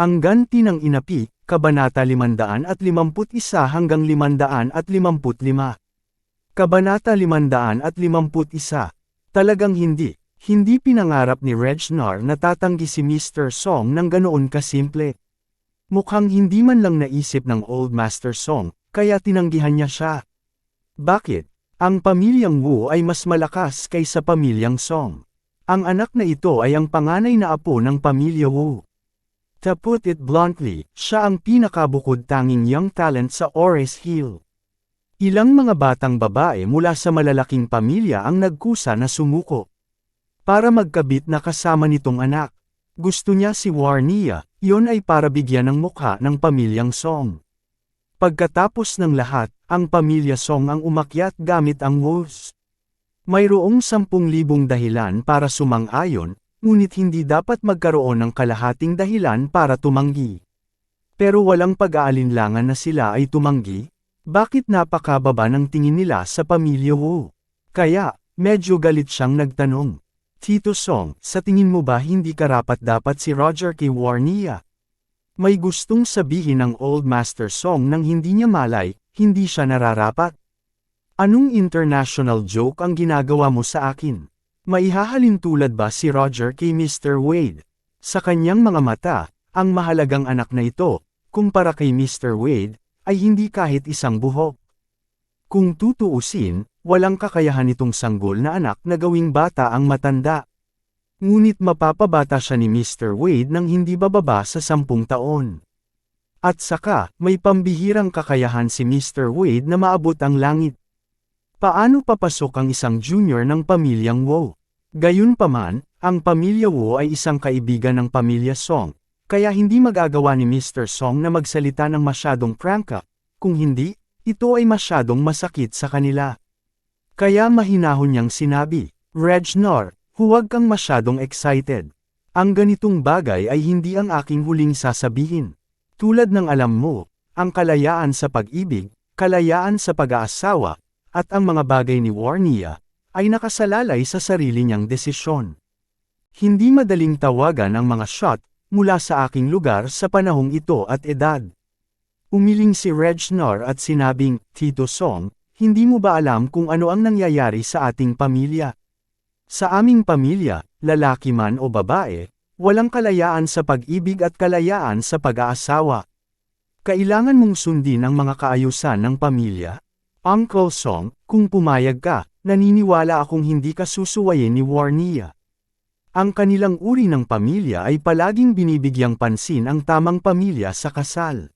Ang ganti ng inapi, Kabanata 551 hanggang 555. Kabanata 551 Talagang hindi, hindi pinangarap ni Regnar na tatanggi si Mr. Song ng ganoon kasimple. Mukhang hindi man lang naisip ng Old Master Song, kaya tinanggihan niya siya. Bakit? Ang pamilyang Wu ay mas malakas kaysa pamilyang Song. Ang anak na ito ay ang panganay na apo ng pamilya Wu. To put it bluntly, siya ang pinakabukod tanging young talent sa Ores Hill. Ilang mga batang babae mula sa malalaking pamilya ang nagkusa na sumuko. Para magkabit na kasama nitong anak. Gusto niya si Warnia, yon ay para bigyan ng mukha ng pamilyang Song. Pagkatapos ng lahat, ang pamilya Song ang umakyat gamit ang Wolves. Mayroong 10,000 dahilan para sumang-ayon, ngunit hindi dapat magkaroon ng kalahating dahilan para tumanggi. Pero walang pag-aalinlangan na sila ay tumanggi, bakit napakababa ng tingin nila sa pamilya Wu? Kaya, medyo galit siyang nagtanong. Tito Song, sa tingin mo ba hindi karapat-dapat si Roger kay Warnia? May gustong sabihin ng Old Master Song nang hindi niya malay, hindi siya nararapat. Anong international joke ang ginagawa mo sa akin? Maihahalin tulad ba si Roger kay Mr. Wade? Sa kanyang mga mata, ang mahalagang anak na ito, kumpara kay Mr. Wade, ay hindi kahit isang buhok. Kung tutuusin, walang kakayahan itong sanggol na anak na gawing bata ang matanda. Ngunit mapapabata siya ni Mr. Wade nang hindi bababa sa sampung taon. At saka, may pambihirang kakayahan si Mr. Wade na maabot ang langit. Paano papasok ang isang junior ng pamilyang Wu? Gayunpaman, ang pamilya Wu ay isang kaibigan ng pamilya Song, kaya hindi magagawa ni Mr. Song na magsalita ng masyadong prangka, kung hindi, ito ay masyadong masakit sa kanila. Kaya mahinahon niyang sinabi, Regnor, huwag kang masyadong excited. Ang ganitong bagay ay hindi ang aking huling sasabihin. Tulad ng alam mo, ang kalayaan sa pag-ibig, kalayaan sa pag-aasawa, at ang mga bagay ni Warnia, ay nakasalalay sa sarili niyang desisyon. Hindi madaling tawagan ang mga shot, mula sa aking lugar sa panahong ito at edad. Umiling si Regnor at sinabing, Tito Song, hindi mo ba alam kung ano ang nangyayari sa ating pamilya? Sa aming pamilya, lalaki man o babae, walang kalayaan sa pag-ibig at kalayaan sa pag-aasawa. Kailangan mong sundin ang mga kaayusan ng pamilya, Uncle Song, kung pumayag ka, naniniwala akong hindi ka susuwayin ni Warnia. Ang kanilang uri ng pamilya ay palaging binibigyang pansin ang tamang pamilya sa kasal.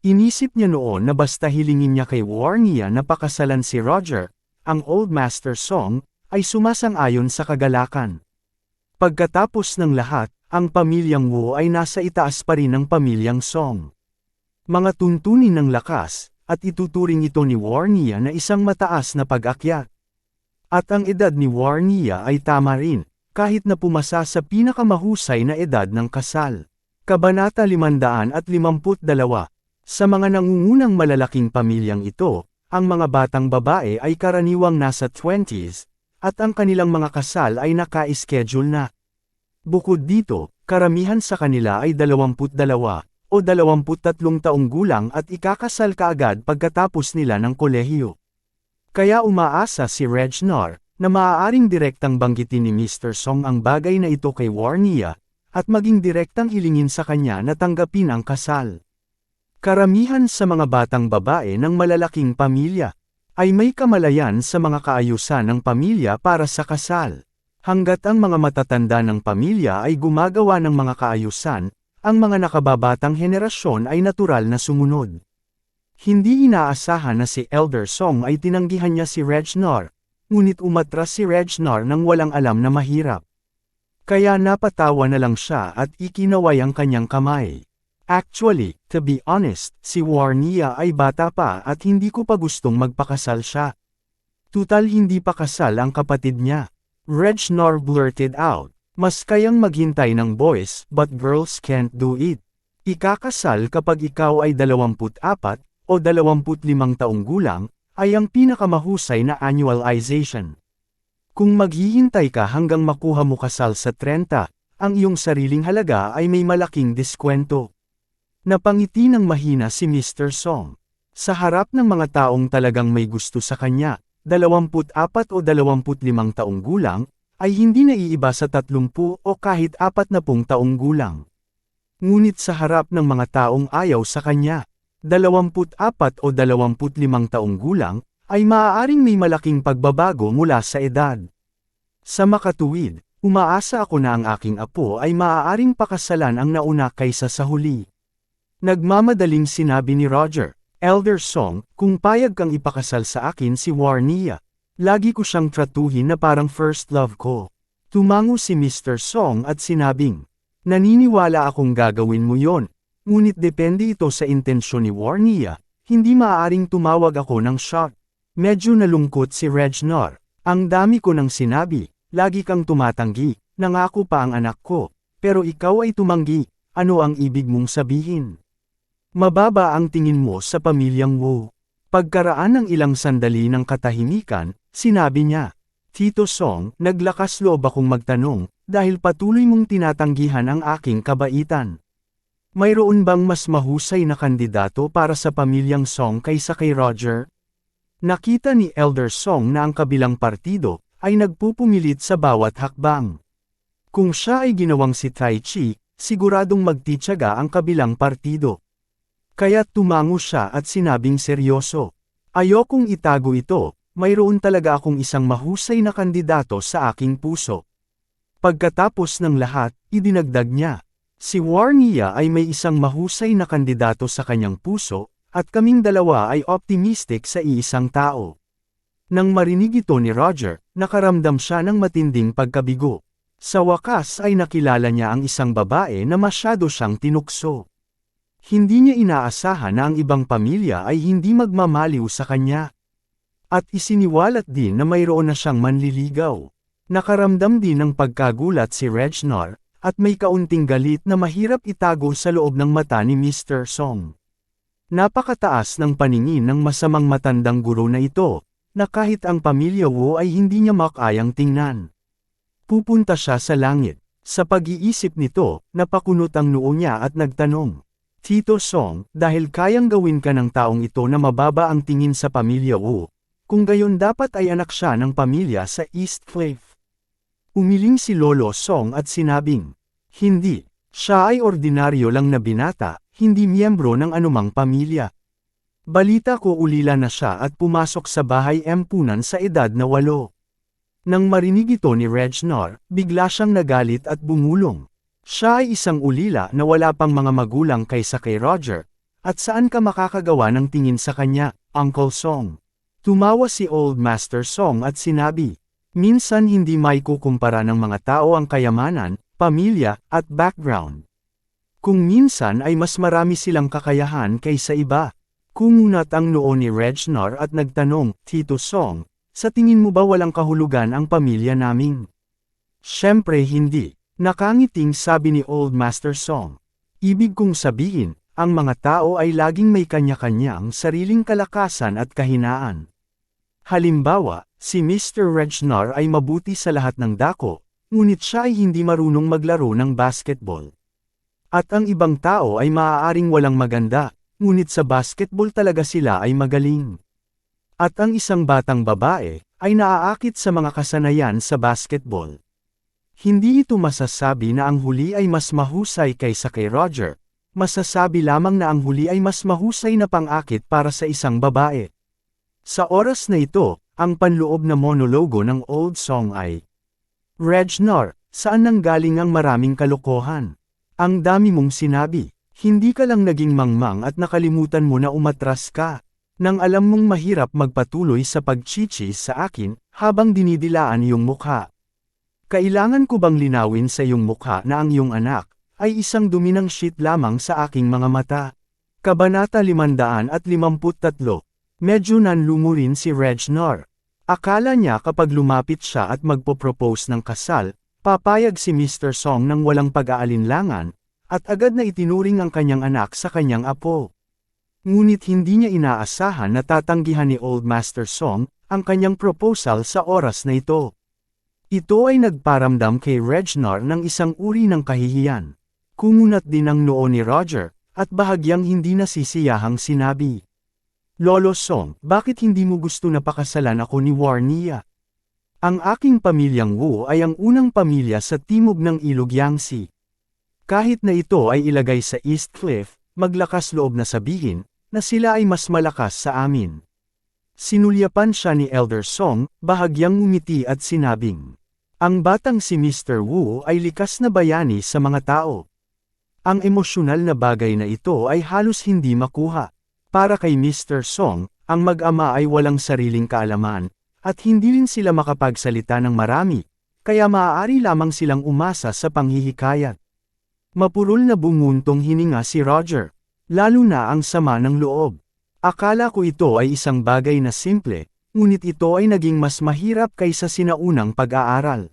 Inisip niya noon na basta hilingin niya kay Warnia na pakasalan si Roger, ang Old Master Song, ay sumasang-ayon sa kagalakan. Pagkatapos ng lahat, ang pamilyang Wu ay nasa itaas pa rin ng pamilyang Song. Mga tuntunin ng lakas, at ituturing ito ni Warnia na isang mataas na pag-akyat. At ang edad ni Warnia ay tama rin, kahit na pumasa sa pinakamahusay na edad ng kasal. Kabanata 552 Sa mga nangungunang malalaking pamilyang ito, ang mga batang babae ay karaniwang nasa 20s, at ang kanilang mga kasal ay naka-schedule na. Bukod dito, karamihan sa kanila ay 22 o 23 taong gulang at ikakasal kaagad pagkatapos nila ng kolehiyo. Kaya umaasa si Regnor, na maaaring direktang banggitin ni Mr. Song ang bagay na ito kay Warnia, at maging direktang hilingin sa kanya na tanggapin ang kasal. Karamihan sa mga batang babae ng malalaking pamilya, ay may kamalayan sa mga kaayusan ng pamilya para sa kasal. Hanggat ang mga matatanda ng pamilya ay gumagawa ng mga kaayusan, ang mga nakababatang henerasyon ay natural na sumunod. Hindi inaasahan na si Elder Song ay tinanggihan niya si Regnor, ngunit umatras si Regnor nang walang alam na mahirap. Kaya napatawa na lang siya at ikinaway ang kanyang kamay. Actually, to be honest, si Warnia ay bata pa at hindi ko pa gustong magpakasal siya. Tutal hindi pa kasal ang kapatid niya. Regnor blurted out, mas kayang maghintay ng boys but girls can't do it. Ikakasal kapag ikaw ay 24 o 25 taong gulang, ay ang pinakamahusay na annualization. Kung maghihintay ka hanggang makuha mo kasal sa 30, ang iyong sariling halaga ay may malaking diskwento. Napangiti ng mahina si Mr. Song. Sa harap ng mga taong talagang may gusto sa kanya, 24 o 25 taong gulang, ay hindi naiiba sa 30 o kahit 40 taong gulang. Ngunit sa harap ng mga taong ayaw sa kanya, 24 o 25 taong gulang, ay maaaring may malaking pagbabago mula sa edad. Sa makatuwid, umaasa ako na ang aking apo ay maaaring pakasalan ang nauna kaysa sa huli. Nagmamadaling sinabi ni Roger, Elder Song, kung payag kang ipakasal sa akin si Warnia, lagi ko siyang tratuhin na parang first love ko. Tumango si Mr. Song at sinabing, Naniniwala akong gagawin mo yon, ngunit depende ito sa intensyon ni Warnia, hindi maaaring tumawag ako ng shock. Medyo nalungkot si Regnor, ang dami ko nang sinabi, lagi kang tumatanggi, nangako pa ang anak ko, pero ikaw ay tumanggi, ano ang ibig mong sabihin? Mababa ang tingin mo sa pamilyang Wu. Pagkaraan ng ilang sandali ng katahimikan, sinabi niya, Tito Song, naglakas loob akong magtanong, dahil patuloy mong tinatanggihan ang aking kabaitan. Mayroon bang mas mahusay na kandidato para sa pamilyang Song kaysa kay Roger? Nakita ni Elder Song na ang kabilang partido ay nagpupumilit sa bawat hakbang. Kung siya ay ginawang si Tai Chi, siguradong magtityaga ang kabilang partido. Kaya tumango siya at sinabing seryoso. Ayokong itago ito, mayroon talaga akong isang mahusay na kandidato sa aking puso. Pagkatapos ng lahat, idinagdag niya, si Warnia ay may isang mahusay na kandidato sa kanyang puso, at kaming dalawa ay optimistic sa iisang tao. Nang marinig ito ni Roger, nakaramdam siya ng matinding pagkabigo. Sa wakas ay nakilala niya ang isang babae na masyado siyang tinukso. Hindi niya inaasahan na ang ibang pamilya ay hindi magmamaliw sa kanya. At isiniwalat din na mayroon na siyang manliligaw. Nakaramdam din ng pagkagulat si Regnor, at may kaunting galit na mahirap itago sa loob ng mata ni Mr. Song. Napakataas ng paningin ng masamang matandang guro na ito, na kahit ang pamilya Wu ay hindi niya makayang tingnan. Pupunta siya sa langit. Sa pag-iisip nito, napakunot ang noo niya at nagtanong. Tito Song, dahil kayang gawin ka ng taong ito na mababa ang tingin sa pamilya Wu, kung gayon dapat ay anak siya ng pamilya sa East Cliff. Umiling si Lolo Song at sinabing, Hindi, siya ay ordinaryo lang na binata, hindi miyembro ng anumang pamilya. Balita ko ulila na siya at pumasok sa bahay empunan sa edad na walo. Nang marinig ito ni Regnor, bigla siyang nagalit at bumulong. Siya ay isang ulila na wala pang mga magulang kaysa kay Roger, at saan ka makakagawa ng tingin sa kanya, Uncle Song? Tumawa si Old Master Song at sinabi, Minsan hindi may kukumpara ng mga tao ang kayamanan, pamilya, at background. Kung minsan ay mas marami silang kakayahan kaysa iba. Kumunat ang noo ni Regnor at nagtanong, Tito Song, sa tingin mo ba walang kahulugan ang pamilya naming? Siyempre hindi. Nakangiting sabi ni Old Master Song. Ibig kong sabihin, ang mga tao ay laging may kanya-kanyang sariling kalakasan at kahinaan. Halimbawa, si Mr. Regnor ay mabuti sa lahat ng dako, ngunit siya ay hindi marunong maglaro ng basketball. At ang ibang tao ay maaaring walang maganda, ngunit sa basketball talaga sila ay magaling. At ang isang batang babae, ay naaakit sa mga kasanayan sa basketball. Hindi ito masasabi na ang huli ay mas mahusay kaysa kay Roger, masasabi lamang na ang huli ay mas mahusay na pangakit para sa isang babae. Sa oras na ito, ang panloob na monologo ng old song ay, Regnor, saan nanggaling ang maraming kalokohan? Ang dami mong sinabi, hindi ka lang naging mangmang at nakalimutan mo na umatras ka. Nang alam mong mahirap magpatuloy sa pagchichi sa akin, habang dinidilaan yung mukha. Kailangan ko bang linawin sa iyong mukha na ang iyong anak, ay isang dumi ng shit lamang sa aking mga mata? Kabanata 553 Medyo nanlumo rin si Regnor. Akala niya kapag lumapit siya at magpo-propose ng kasal, papayag si Mr. Song ng walang pag-aalinlangan, at agad na itinuring ang kanyang anak sa kanyang apo. Ngunit hindi niya inaasahan na tatanggihan ni Old Master Song ang kanyang proposal sa oras na ito. Ito ay nagparamdam kay Regnar ng isang uri ng kahihiyan. Kumunat din ang noo ni Roger, at bahagyang hindi nasisiyahang sinabi. Lolo Song, bakit hindi mo gusto na pakasalan ako ni Warnia? Ang aking pamilyang Wu ay ang unang pamilya sa timog ng Ilog Yangtze. Kahit na ito ay ilagay sa East Cliff, maglakas loob na sabihin, na sila ay mas malakas sa amin. Sinulyapan siya ni Elder Song, bahagyang umiti at sinabing, ang batang si Mr. Wu ay likas na bayani sa mga tao. Ang emosyonal na bagay na ito ay halos hindi makuha. Para kay Mr. Song, ang mag-ama ay walang sariling kaalaman, at hindi rin sila makapagsalita ng marami, kaya maaari lamang silang umasa sa panghihikayat. Mapurol na bumuntong hininga si Roger, lalo na ang sama ng loob. Akala ko ito ay isang bagay na simple, ngunit ito ay naging mas mahirap kaysa sinaunang pag-aaral.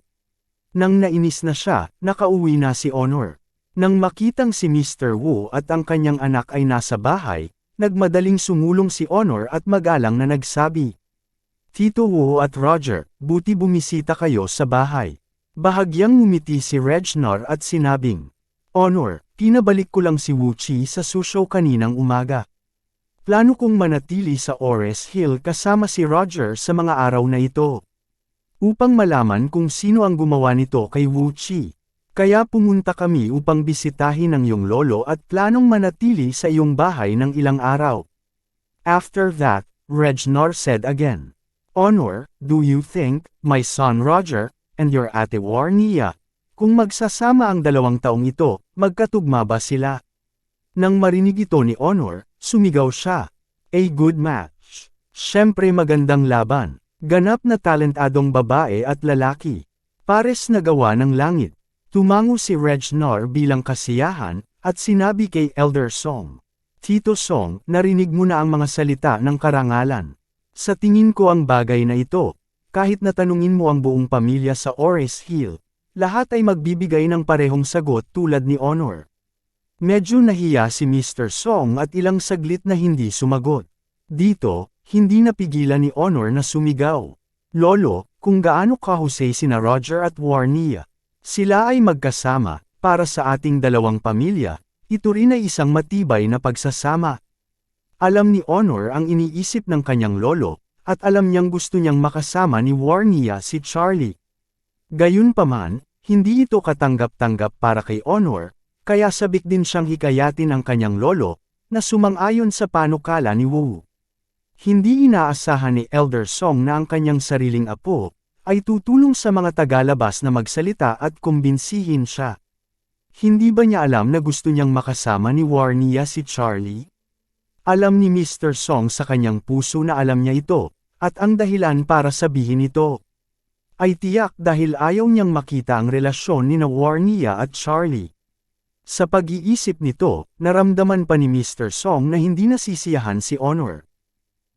Nang nainis na siya, nakauwi na si Honor. Nang makitang si Mr. Wu at ang kanyang anak ay nasa bahay, nagmadaling sumulong si Honor at magalang na nagsabi. Tito Wu at Roger, buti bumisita kayo sa bahay. Bahagyang ngumiti si Regnor at sinabing, Honor, pinabalik ko lang si Wu Chi sa sushow kaninang umaga. Plano kong manatili sa Ores Hill kasama si Roger sa mga araw na ito. Upang malaman kung sino ang gumawa nito kay Wu Chi. Kaya pumunta kami upang bisitahin ang iyong lolo at planong manatili sa iyong bahay ng ilang araw. After that, Regnor said again. Honor, do you think, my son Roger, and your ate Warnia, kung magsasama ang dalawang taong ito, magkatugma ba sila? Nang marinig ito ni Honor, Sumigaw siya. A good match. Siyempre magandang laban. Ganap na talentadong babae at lalaki. Pares na gawa ng langit. Tumango si Regnor bilang kasiyahan, at sinabi kay Elder Song. Tito Song, narinig mo na ang mga salita ng karangalan. Sa tingin ko ang bagay na ito, kahit natanungin mo ang buong pamilya sa Ores Hill, lahat ay magbibigay ng parehong sagot tulad ni Honor. Medyo nahiya si Mr. Song at ilang saglit na hindi sumagot. Dito, hindi napigilan ni Honor na sumigaw. Lolo, kung gaano kahusay sina Roger at Warnia. Sila ay magkasama, para sa ating dalawang pamilya, ito rin ay isang matibay na pagsasama. Alam ni Honor ang iniisip ng kanyang lolo, at alam niyang gusto niyang makasama ni Warnia si Charlie. Gayunpaman, hindi ito katanggap-tanggap para kay Honor, kaya sabik din siyang hikayatin ang kanyang lolo, na sumang-ayon sa panukala ni Wu. Hindi inaasahan ni Elder Song na ang kanyang sariling apo, ay tutulong sa mga tagalabas na magsalita at kumbinsihin siya. Hindi ba niya alam na gusto niyang makasama ni Warnia si Charlie? Alam ni Mr. Song sa kanyang puso na alam niya ito, at ang dahilan para sabihin ito. Ay tiyak dahil ayaw niyang makita ang relasyon ni na Warnia at Charlie. Sa pag-iisip nito, naramdaman pa ni Mr. Song na hindi nasisiyahan si Honor.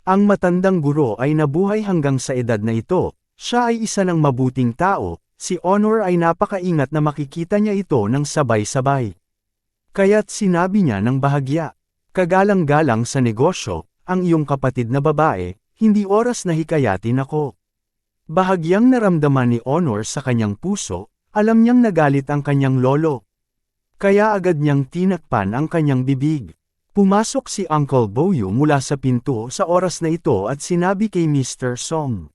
Ang matandang guro ay nabuhay hanggang sa edad na ito, siya ay isa ng mabuting tao, si Honor ay napakaingat na makikita niya ito ng sabay-sabay. Kaya't sinabi niya ng bahagya, kagalang-galang sa negosyo, ang iyong kapatid na babae, hindi oras na hikayatin ako. Bahagyang naramdaman ni Honor sa kanyang puso, alam niyang nagalit ang kanyang lolo. Kaya agad niyang tinakpan ang kanyang bibig. Pumasok si Uncle Boyo mula sa pinto sa oras na ito at sinabi kay Mr. Song.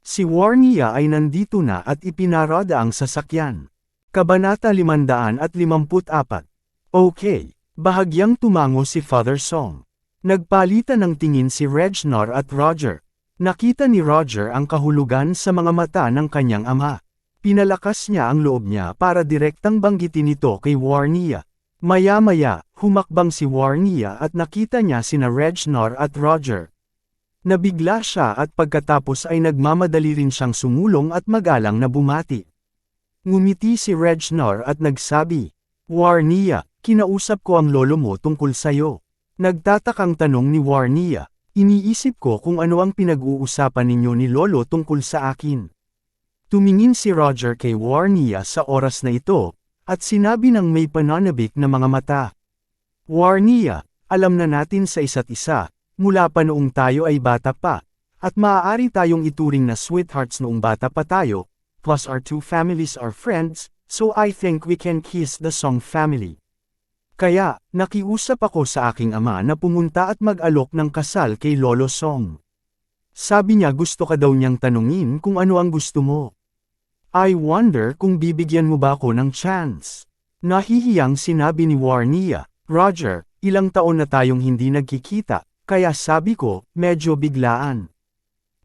Si Warnia ay nandito na at ipinarada ang sasakyan. Kabanata 554 Okay, bahagyang tumango si Father Song. Nagpalitan ng tingin si Regnor at Roger. Nakita ni Roger ang kahulugan sa mga mata ng kanyang ama. Pinalakas niya ang loob niya para direktang banggitin ito kay Warnia. Maya-maya, humakbang si Warnia at nakita niya sina Regnor at Roger. Nabigla siya at pagkatapos ay nagmamadali rin siyang sumulong at magalang na bumati. Ngumiti si Regnor at nagsabi, Warnia, kinausap ko ang lolo mo tungkol sayo. Nagtatakang tanong ni Warnia, iniisip ko kung ano ang pinag-uusapan ninyo ni lolo tungkol sa akin. Tumingin si Roger kay Warnia sa oras na ito, at sinabi ng may pananabik na mga mata. Warnia, alam na natin sa isa't isa, mula pa noong tayo ay bata pa, at maaari tayong ituring na sweethearts noong bata pa tayo, plus our two families are friends, so I think we can kiss the Song family. Kaya, nakiusap ako sa aking ama na pumunta at mag-alok ng kasal kay Lolo Song. Sabi niya gusto ka daw niyang tanungin kung ano ang gusto mo. I wonder kung bibigyan mo ba ako ng chance. Nahihiyang sinabi ni Warnia, Roger, ilang taon na tayong hindi nagkikita, kaya sabi ko, medyo biglaan.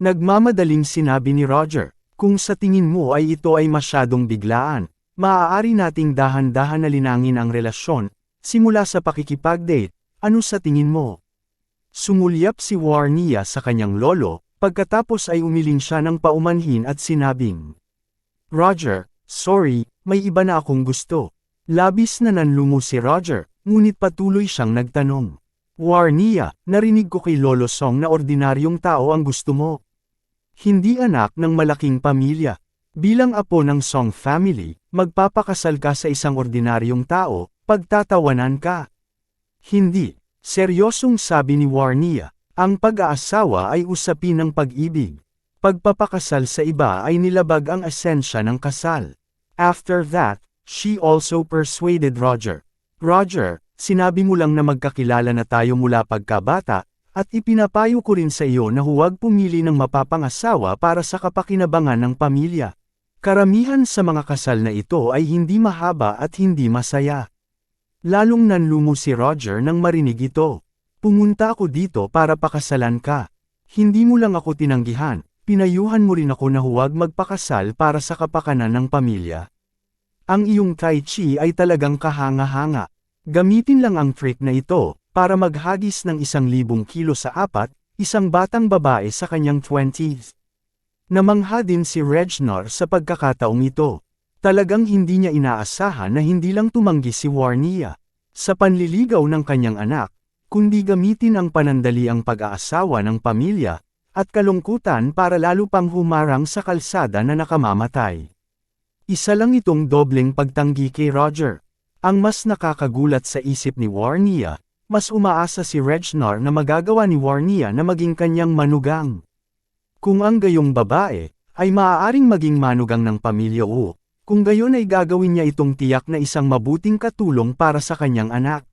Nagmamadaling sinabi ni Roger, kung sa tingin mo ay ito ay masyadong biglaan, maaari nating dahan-dahan na linangin ang relasyon, simula sa pakikipag-date, ano sa tingin mo? Sumulyap si Warnia sa kanyang lolo, pagkatapos ay umiling siya ng paumanhin at sinabing, Roger, sorry, may iba na akong gusto. Labis na nanlumo si Roger, ngunit patuloy siyang nagtanong. Warnia, narinig ko kay Lolo Song na ordinaryong tao ang gusto mo. Hindi anak ng malaking pamilya. Bilang apo ng Song family, magpapakasal ka sa isang ordinaryong tao, pagtatawanan ka. Hindi, seryosong sabi ni Warnia, ang pag-aasawa ay usapin ng pag-ibig. Pagpapakasal sa iba ay nilabag ang esensya ng kasal. After that, she also persuaded Roger. Roger, sinabi mo lang na magkakilala na tayo mula pagkabata, at ipinapayo ko rin sa iyo na huwag pumili ng mapapangasawa para sa kapakinabangan ng pamilya. Karamihan sa mga kasal na ito ay hindi mahaba at hindi masaya. Lalong nanlumo si Roger nang marinig ito. Pumunta ako dito para pakasalan ka. Hindi mo lang ako tinanggihan, pinayuhan mo rin ako na huwag magpakasal para sa kapakanan ng pamilya. Ang iyong Tai Chi ay talagang kahanga-hanga. Gamitin lang ang trick na ito, para maghagis ng isang libong kilo sa apat, isang batang babae sa kanyang 20s. Namangha din si Regnor sa pagkakataong ito. Talagang hindi niya inaasahan na hindi lang tumanggi si Warnia sa panliligaw ng kanyang anak, kundi gamitin ang panandaliang pag-aasawa ng pamilya, at kalungkutan para lalo pang humarang sa kalsada na nakamamatay. Isa lang itong dobleng pagtanggi kay Roger. Ang mas nakakagulat sa isip ni Warnia, mas umaasa si Regnor na magagawa ni Warnia na maging kanyang manugang. Kung ang gayong babae, ay maaaring maging manugang ng pamilya o, kung gayon ay gagawin niya itong tiyak na isang mabuting katulong para sa kanyang anak.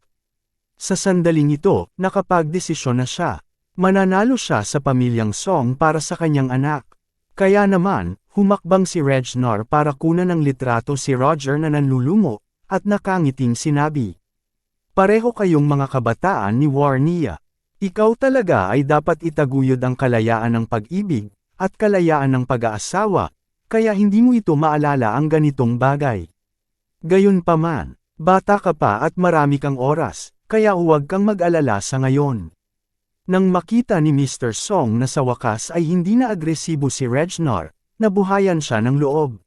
Sa sandaling ito, nakapagdesisyon na siya. Mananalo siya sa pamilyang Song para sa kanyang anak. Kaya naman, humakbang si Regnor para kunan ng litrato si Roger na nanlulumo, at nakangiting sinabi. Pareho kayong mga kabataan ni Warnia. Ikaw talaga ay dapat itaguyod ang kalayaan ng pag-ibig, at kalayaan ng pag-aasawa, kaya hindi mo ito maalala ang ganitong bagay. Gayunpaman, bata ka pa at marami kang oras, kaya huwag kang mag-alala sa ngayon. Nang makita ni Mr. Song na sa wakas ay hindi na agresibo si Regnor, nabuhayan siya ng loob.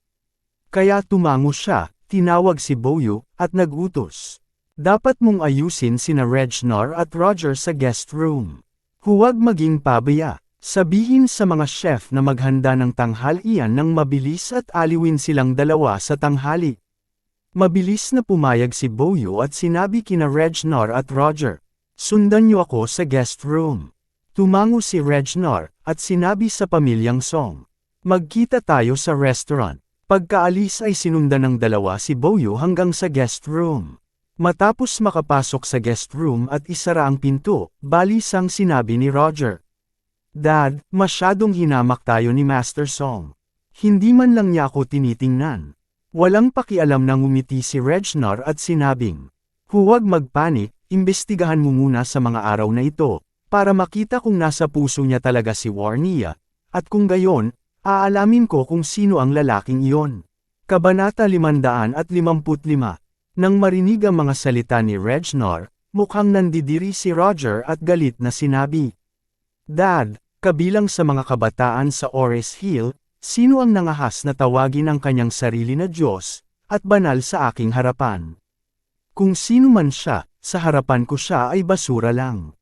Kaya tumango siya, tinawag si Boyo, at nagutos. Dapat mong ayusin sina Regnor at Roger sa guest room. Huwag maging pabaya. Sabihin sa mga chef na maghanda ng tanghalian ng mabilis at aliwin silang dalawa sa tanghali. Mabilis na pumayag si Boyo at sinabi kina Regnor at Roger. Sundan niyo ako sa guest room. Tumango si Regnor, at sinabi sa pamilyang Song. Magkita tayo sa restaurant. Pagkaalis ay sinundan ng dalawa si Boyo hanggang sa guest room. Matapos makapasok sa guest room at isara ang pinto, balisang sinabi ni Roger. Dad, masyadong hinamak tayo ni Master Song. Hindi man lang niya ako tinitingnan. Walang pakialam nang umiti si Regnor at sinabing, Huwag magpanik, imbestigahan mo muna sa mga araw na ito, para makita kung nasa puso niya talaga si Warnia, at kung gayon, aalamin ko kung sino ang lalaking iyon. Kabanata 555 nang marinig ang mga salita ni Regnor, mukhang nandidiri si Roger at galit na sinabi. Dad, kabilang sa mga kabataan sa Ores Hill, Sino ang nangahas na tawagin ang kanyang sarili na Diyos, at banal sa aking harapan? Kung sino man siya, sa harapan ko siya ay basura lang.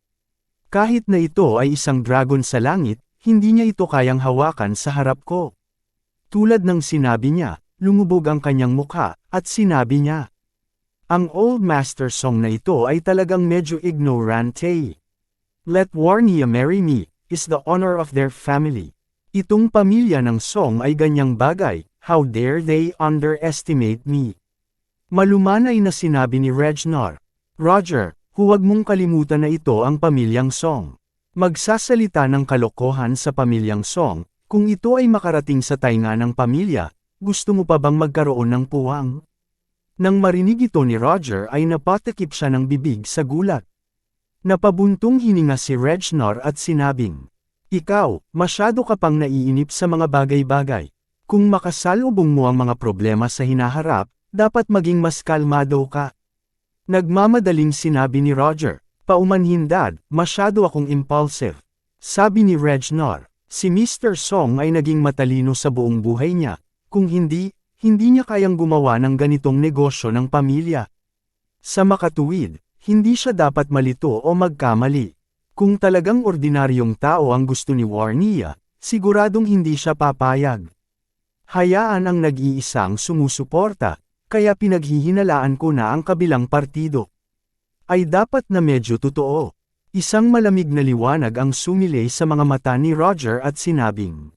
Kahit na ito ay isang dragon sa langit, hindi niya ito kayang hawakan sa harap ko. Tulad ng sinabi niya, lumubog ang kanyang mukha, at sinabi niya. Ang Old Master song na ito ay talagang medyo ignorante. Let Warnia marry me, is the honor of their family. Itong pamilya ng song ay ganyang bagay, how dare they underestimate me. Malumanay na sinabi ni Regnor, Roger, huwag mong kalimutan na ito ang pamilyang song. Magsasalita ng kalokohan sa pamilyang song, kung ito ay makarating sa tainga ng pamilya, gusto mo pa bang magkaroon ng puwang? Nang marinig ito ni Roger ay napatakip siya ng bibig sa gulat. Napabuntong hininga si Regnor at sinabing, ikaw, masyado ka pang naiinip sa mga bagay-bagay. Kung makasalubong mo ang mga problema sa hinaharap, dapat maging mas kalmado ka. Nagmamadaling sinabi ni Roger, paumanhin dad, masyado akong impulsive. Sabi ni Regnor, si Mr. Song ay naging matalino sa buong buhay niya, kung hindi, hindi niya kayang gumawa ng ganitong negosyo ng pamilya. Sa makatuwid, hindi siya dapat malito o magkamali. Kung talagang ordinaryong tao ang gusto ni Warnia, siguradong hindi siya papayag. Hayaan ang nag-iisang sumusuporta, kaya pinaghihinalaan ko na ang kabilang partido. Ay dapat na medyo totoo. Isang malamig na liwanag ang sumilay sa mga mata ni Roger at sinabing,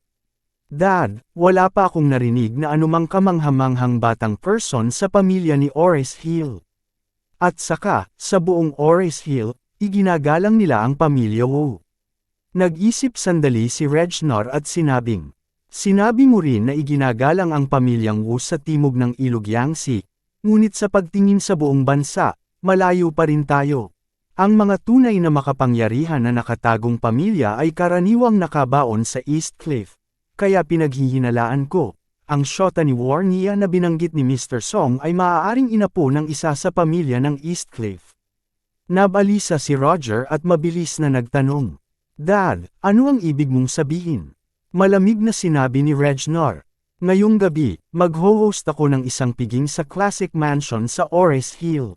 Dad, wala pa akong narinig na anumang kamanghamanghang batang person sa pamilya ni Oris Hill. At saka, sa buong Oris Hill, Iginagalang nila ang pamilya Wu. Nag-isip sandali si Regnor at sinabing, Sinabi mo rin na iginagalang ang pamilyang Wu sa timog ng ilog Yangtze, ngunit sa pagtingin sa buong bansa, malayo pa rin tayo. Ang mga tunay na makapangyarihan na nakatagong pamilya ay karaniwang nakabaon sa East Cliff, kaya pinaghihinalaan ko, ang syota ni Warnia na binanggit ni Mr. Song ay maaaring inapo ng isa sa pamilya ng East Cliff. Nabalisa si Roger at mabilis na nagtanong. Dad, ano ang ibig mong sabihin? Malamig na sinabi ni Regnor. Ngayong gabi, mag-ho-host ako ng isang piging sa Classic Mansion sa Ores Hill.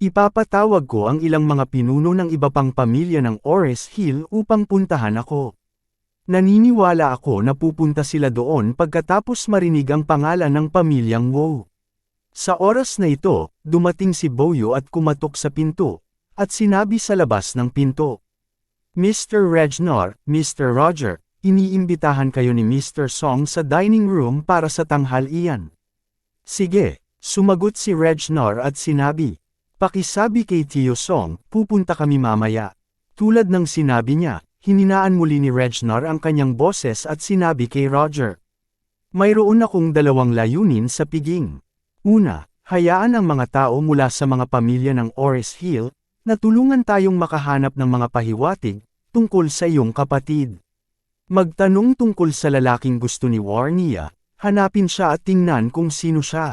Ipapatawag ko ang ilang mga pinuno ng iba pang pamilya ng Ores Hill upang puntahan ako. Naniniwala ako na pupunta sila doon pagkatapos marinig ang pangalan ng pamilyang Wu. Sa oras na ito, dumating si Boyo at kumatok sa pinto, at sinabi sa labas ng pinto. Mr. Regnor, Mr. Roger, iniimbitahan kayo ni Mr. Song sa dining room para sa tanghalian. Sige, sumagot si Regnor at sinabi. Pakisabi kay Tio Song, pupunta kami mamaya. Tulad ng sinabi niya, hininaan muli ni Regnor ang kanyang boses at sinabi kay Roger. Mayroon akong dalawang layunin sa piging. Una, hayaan ang mga tao mula sa mga pamilya ng Oris Hill, na tulungan tayong makahanap ng mga pahiwatig, tungkol sa iyong kapatid. Magtanong tungkol sa lalaking gusto ni Warnia, hanapin siya at tingnan kung sino siya.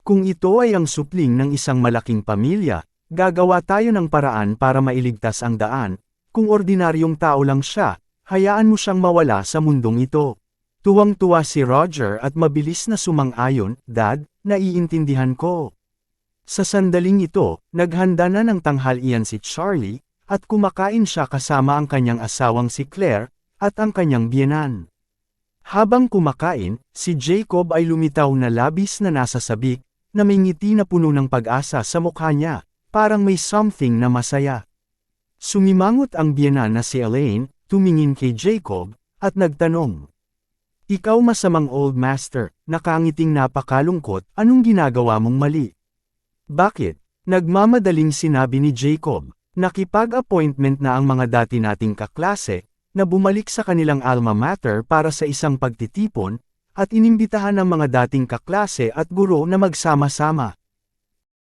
Kung ito ay ang supling ng isang malaking pamilya, gagawa tayo ng paraan para mailigtas ang daan, kung ordinaryong tao lang siya, hayaan mo siyang mawala sa mundong ito. Tuwang-tuwa si Roger at mabilis na sumang-ayon, Dad, naiintindihan ko. Sa sandaling ito, naghanda na ng tanghalian si Charlie, at kumakain siya kasama ang kanyang asawang si Claire, at ang kanyang biyenan. Habang kumakain, si Jacob ay lumitaw na labis na nasa sabik, na may ngiti na puno ng pag-asa sa mukha niya, parang may something na masaya. Sumimangot ang biyenan na si Elaine, tumingin kay Jacob, at nagtanong, ikaw masamang old master, nakangiting napakalungkot, anong ginagawa mong mali? Bakit? Nagmamadaling sinabi ni Jacob, nakipag-appointment na ang mga dati nating kaklase, na bumalik sa kanilang alma mater para sa isang pagtitipon, at inimbitahan ng mga dating kaklase at guro na magsama-sama.